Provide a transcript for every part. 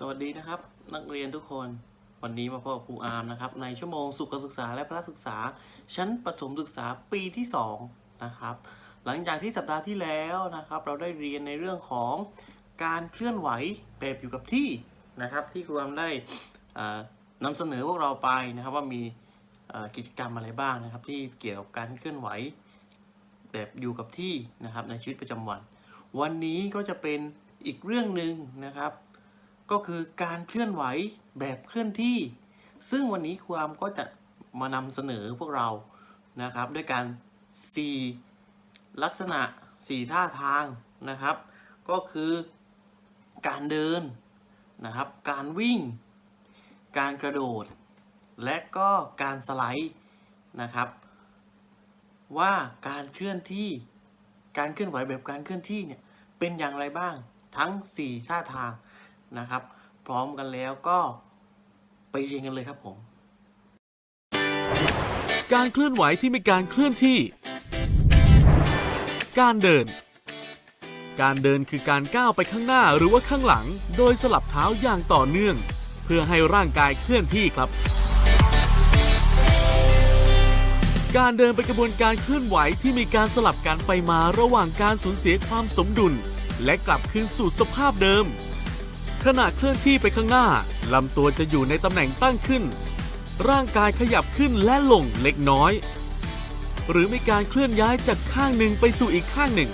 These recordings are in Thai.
สวัสดีนะครับ นักเรียนทุกคนวันนี้มาพบกับครูอาร์มนะครับ ในชั่วโมงสุขศึกษาและพละศึกษา ชั้นประถมศึกษาปีที่2นะครับ หลังจากที่สัปดาห์ที่แล้วนะครับ เราได้เรียนในเรื่องของการเคลื่อนไหวแบบอยู่กับที่นะครับ ที่ครูอาร์มได้เอ่อนำเสนอพวกเราไปนะครับ ว่ามีกิจกรรมอะไรบ้างนะครับ ที่เกี่ยวกับการเคลื่อนไหวแบบอยู่กับที่นะครับ ในชีวิตประจำวัน วันนี้ก็จะเป็นอีกเรื่องหนึ่งนะครับ ก็คือการเคลื่อนไหวแบบเคลื่อนที่ ซึ่งวันนี้ครูอามก็จะมานำเสนอพวกเรานะครับ ด้วยการ 4 ลักษณะ 4 ท่าทางนะครับ ก็คือการเดินนะครับ การวิ่ง การกระโดด และก็การสไลด์นะครับ ว่าการเคลื่อนที่การเคลื่อนไหวแบบการเคลื่อนที่เนี่ยเป็นอย่างไรบ้างทั้ง 4 ท่าทาง นะครับ พร้อมกันแล้วก็ไปเรียนกันเลยครับผม การเคลื่อนไหวที่มีการเคลื่อนที่ การเดิน การเดินคือการก้าวไปข้างหน้าหรือว่าข้างหลัง โดยสลับเท้าอย่างต่อเนื่อง เพื่อให้ร่างกายเคลื่อนที่ครับ การเดินเป็นกระบวนการเคลื่อนไหวที่มีการสลับกันไปมาระหว่างการสูญเสียความสมดุล และกลับคืนสู่สภาพเดิม ขณะเคลื่อนที่ไปข้างหน้าลำตัวจะอยู่ในตำแหน่งตั้งขึ้น ร่างกายขยับขึ้นและลงเล็กน้อย หรือมีการเคลื่อนย้ายจากข้างหนึ่งไปสู่อีกข้างหนึ่ง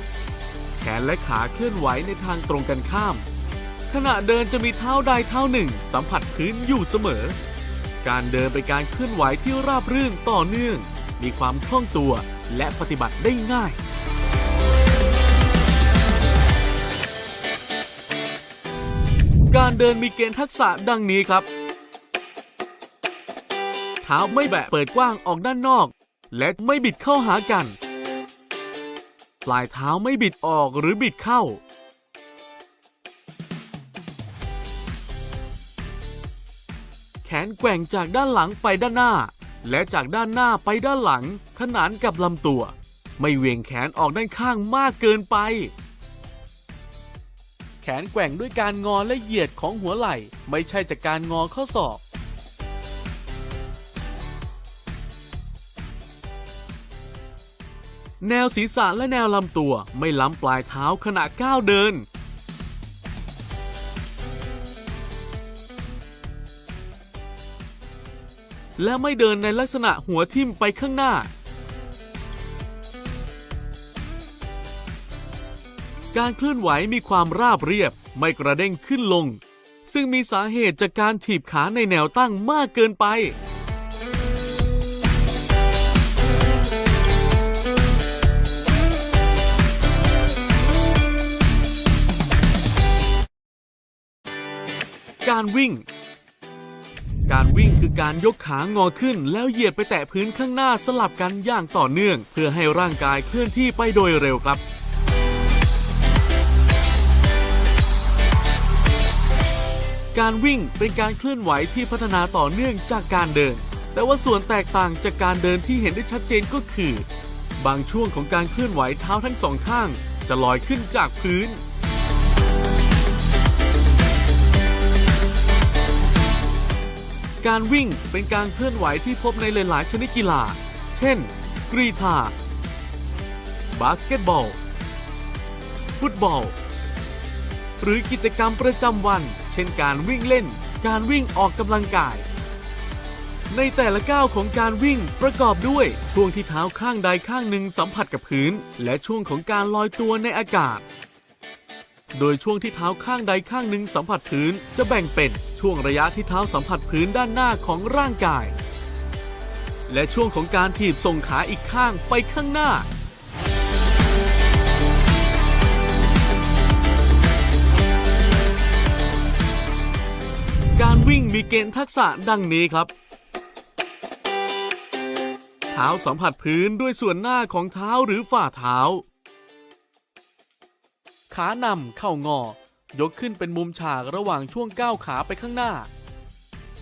แขนและขาเคลื่อนไหวในทางตรงกันข้าม ขณะเดินจะมีเท้าใดเท้าหนึ่ง สัมผัสพื้นอยู่เสมอ การเดินเป็นการเคลื่อนไหวที่ราบรื่นต่อเนื่อง มีความคล่องตัวและปฏิบัติได้ง่าย การเดินมีเกณฑ์ทักษะดังนี้ครับ เท้าไม่แบะเปิดกว้างออกด้านนอก และไม่บิดเข้าหากัน ปลายเท้าไม่บิดออกหรือบิดเข้า แขนแกว่งจากด้านหลังไปด้านหน้า และจากด้านหน้าไปด้านหลัง ขนานกับลำตัว ไม่เวียงแขนออกด้านข้างมากเกินไป แขนแกว่งด้วยการงอและเหยียดของหัวไหล่ ไม่ใช่จากการงอข้อศอก แนวศีรษะและแนวลำตัวไม่ล้ำปลายเท้าขณะก้าวเดินและไม่เดินในลักษณะหัวทิ่มไปข้างหน้า การเคลื่อนไหวมีความราบเรียบไม่กระเด้งขึ้นลง ซึ่งมีสาเหตุจากการถีบขาในแนวตั้งมากเกินไป การวิ่ง การวิ่งคือการยกขางอขึ้นแล้วเหยียดไปแตะพื้นข้างหน้าสลับกันอย่างต่อเนื่อง เพื่อให้ร่างกายเคลื่อนที่ไปโดยเร็วครับ การวิ่งเป็นการเคลื่อนไหวที่พัฒนาต่อเนื่องจากการเดิน แต่ว่าส่วนแตกต่างจากการเดินที่เห็นได้ชัดเจนก็คือ บางช่วงของการเคลื่อนไหวเท้าทั้งสองข้าง จะลอยขึ้นจากพื้น การวิ่งเป็นการเคลื่อนไหวที่พบในหลายๆชนิดกีฬา เช่น กรีฑาบาสเกตบอล ฟุตบอล หรือกิจกรรมประจำวัน เช่นการวิ่งเล่น การวิ่งออกกำลังกาย ในแต่ละก้าวของการวิ่งประกอบด้วยช่วงที่เท้าข้างใดข้างหนึ่งสัมผัสกับพื้น และช่วงของการลอยตัวในอากาศ โดยช่วงที่เท้าข้างใดข้างหนึ่งสัมผัสพื้น จะแบ่งเป็นช่วงระยะที่เท้าสัมผัสพื้นด้านหน้าของร่างกาย และช่วงของการถีบส่งขาอีกข้างไปข้างหน้า เกณฑ์ทักษะดังนี้ครับ เท้าสัมผัสพื้นด้วยส่วนหน้าของเท้าหรือฝ่าเท้า ขานำเข้างอ ยกขึ้นเป็นมุมฉากระหว่างช่วงก้าวขาไปข้างหน้า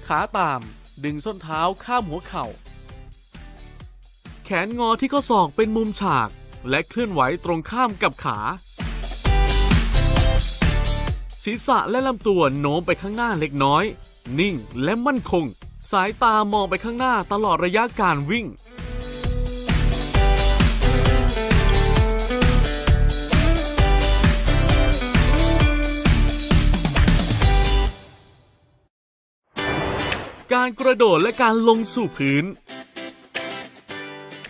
ขาตามดึงส้นเท้าข้ามหัวเข่า แขนงอที่ข้อศอกเป็นมุมฉาก และเคลื่อนไหวตรงข้ามกับขา ศีรษะและลำตัวโน้มไปข้างหน้าเล็กน้อย นิ่งและมั่นคง สายตามองไปข้างหน้าตลอดระยะการวิ่ง การกระโดดและการลงสู่พื้น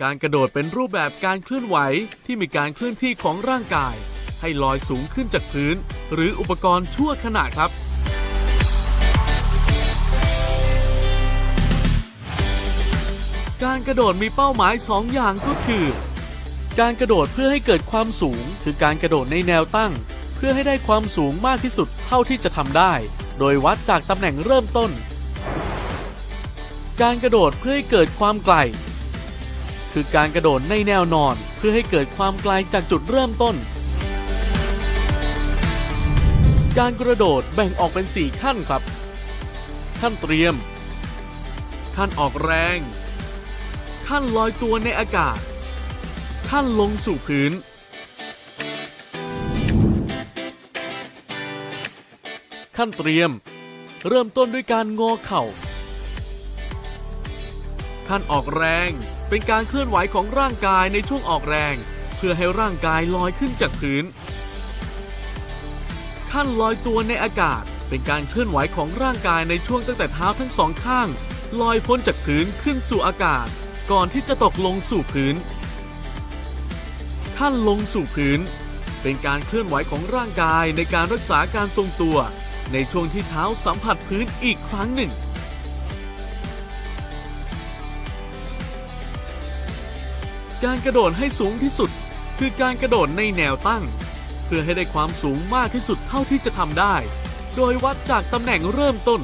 การกระโดดเป็นรูปแบบการเคลื่อนไหวที่มีการเคลื่อนที่ของร่างกาย ให้ลอยสูงขึ้นจากพื้น หรืออุปกรณ์ชั่วขณะครับ การกระโดดมีเป้าหมาย 2 อย่างก็คือ การกระโดดเพื่อให้เกิดความสูง คือการกระโดดในแนวตั้ง เพื่อให้ได้ความสูงมากที่สุดเท่าที่จะทำได้ โดยวัดจากตำแหน่งเริ่มต้น การกระโดดเพื่อให้เกิดความไกล คือการกระโดดในแนวนอน เพื่อให้เกิดความไกลจากจุดเริ่มต้น การกระโดดแบ่งออกเป็น 4 ขั้นครับ ขั้นเตรียม ขั้นออกแรง ขั้นลอยตัวในอากาศขั้นลงสู่พื้น ขั้นเตรียม เริ่มต้นด้วยการงอเข่า ขั้นออกแรงเป็นการเคลื่อนไหวของร่างกายในช่วงออกแรง เพื่อให้ร่างกายลอยขึ้นจากพื้น ขั้นลอยตัวในอากาศเป็นการเคลื่อนไหวของร่างกายในช่วงตั้งแต่เท้าทั้งสองข้าง ลอยพ้นจากพื้นขึ้นสู่อากาศ ก่อนที่จะตกลงสู่พื้น ขั้นลงสู่พื้น เป็นการเคลื่อนไหวของร่างกายในการรักษาการทรงตัว ในช่วงที่เท้าสัมผัสพื้นอีกครั้งหนึ่ง การกระโดดให้สูงที่สุด คือการกระโดดในแนวตั้ง เพื่อให้ได้ความสูงมากที่สุดเท่าที่จะทำได้ โดยวัดจากตำแหน่งเริ่มต้น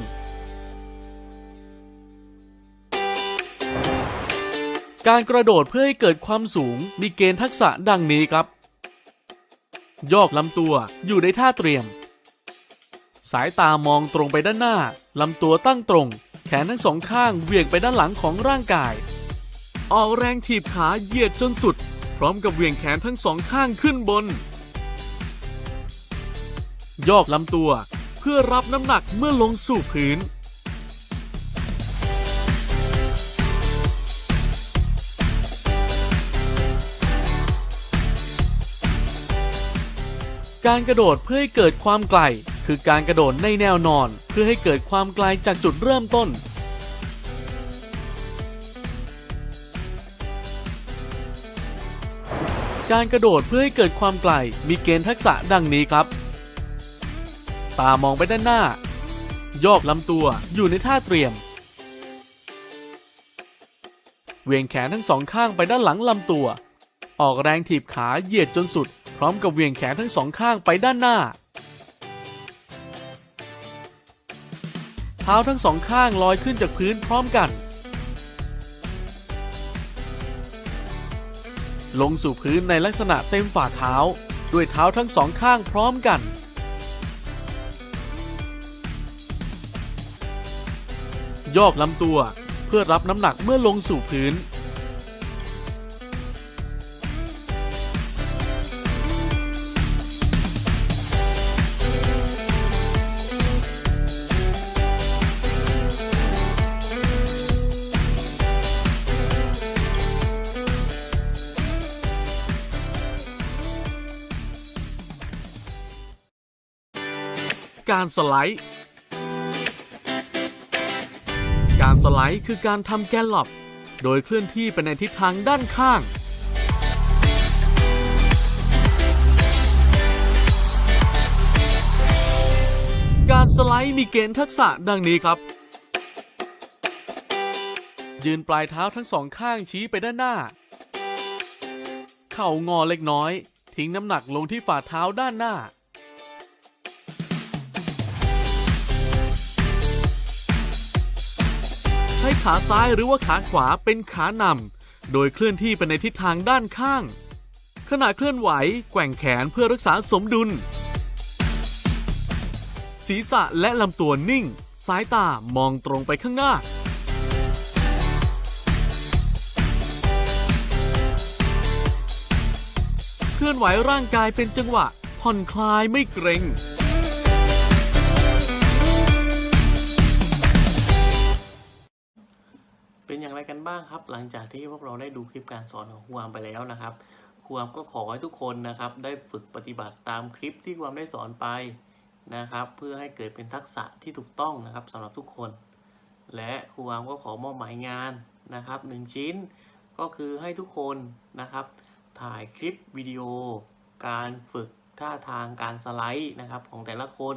การกระโดดเพื่อให้เกิดความสูงมีเกณฑ์ทักษะดังนี้ครับ ยอกลำตัวอยู่ในท่าเตรียม สายตามองตรงไปด้านหน้าลำตัวตั้งตรง แขนทั้งสองข้างเหวี่ยงไปด้านหลังของร่างกาย ออกแรงถีบขาเหยียดจนสุด พร้อมกับเหวี่ยงแขนทั้งสองข้างขึ้นบน ยอกลำตัวเพื่อรับน้ำหนักเมื่อลงสู่พื้น การกระโดดเพื่อให้เกิดความไกล คือการกระโดดในแนวนอน เพื่อให้เกิดความไกลจากจุดเริ่มต้น การกระโดดเพื่อให้เกิดความไกล มีเกณฑ์ทักษะดังนี้ครับ ตามองไปด้านหน้า ยอกลำตัวอยู่ในท่าเตรียม เวียงแขนทั้งสองข้างไปด้านหลังลำตัว ออกแรงถีบขาเหยียดจนสุด พร้อมกับเวียงแขนทั้งสองข้างไปด้านหน้า เท้าทั้งสองข้างลอยขึ้นจากพื้นพร้อมกัน ลงสู่พื้นในลักษณะเต็มฝ่าเท้า ด้วยเท้าทั้งสองข้างพร้อมกันยอกลำตัวเพื่อรับน้ำหนักเมื่อลงสู่พื้น การสไลด์ การสไลด์คือการทำแกนหลบโดยเคลื่อนที่ไปในทิศทางด้านข้าง การสไลด์มีเกณฑ์ทักษะดังนี้ครับ ยืนปลายเท้าทั้งสองข้างชี้ไปด้านหน้า เข่างอเล็กน้อย ทิ้งน้ำหนักลงที่ฝ่าเท้าด้านหน้า ช้ขาซ้ายหรือว่าขาขวาเป็นขานำ โดยเคลื่อนที่ไปในทิศทางด้านข้าง ขณะเคลื่อนไหวแกว่งแขนเพื่อรักษาสมดุล ศีรษะและลำตัวนิ่ง สายตามองตรงไปข้างหน้าเคลื่อนไหวร่างกายเป็นจังหวะ ผ่อนคลายไม่เกร็ง เป็นอย่างไรกันบ้างครับ หลังจากที่พวกเราได้ดูคลิปการสอนของครูอามไปแล้วนะครับครูอามก็ขอให้ทุกคนนะครับ ได้ฝึกปฏิบัติตามคลิปที่ครูอามได้สอนไปนะครับ เพื่อให้เกิดเป็นทักษะที่ถูกต้องนะครับสำหรับทุกคน และครูอามก็ขอมอบหมายงานนะครับหนึ่งชิ้นก็คือให้ทุกคนนะครับ ถ่ายคลิปวิดีโอ การฝึกท่าทางการสไลด์นะครับของแต่ละคน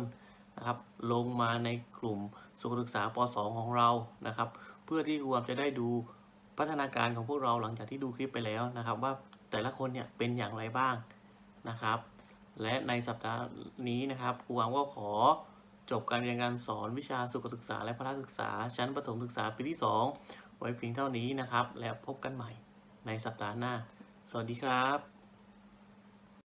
นะครับ ลงมาในกลุ่มสุขศึกษาป .2 ของเรานะครับ เพื่อที่ครูอามจะได้ดูพัฒนาการของพวกเราหลังจากที่ดูคลิปไปแล้วนะครับ ว่าแต่ละคนเนี่ยเป็นอย่างไรบ้างนะครับ และในสัปดาห์นี้นะครับครูอามก็ขอจบการเรียนการสอนวิชาสุขศึกษาและพละศึกษา ชั้นประถมศึกษาปีที่ 2 ไว้เพียงเท่านี้นะครับ แล้วพบกันใหม่ในสัปดาห์หน้า สวัสดีครับ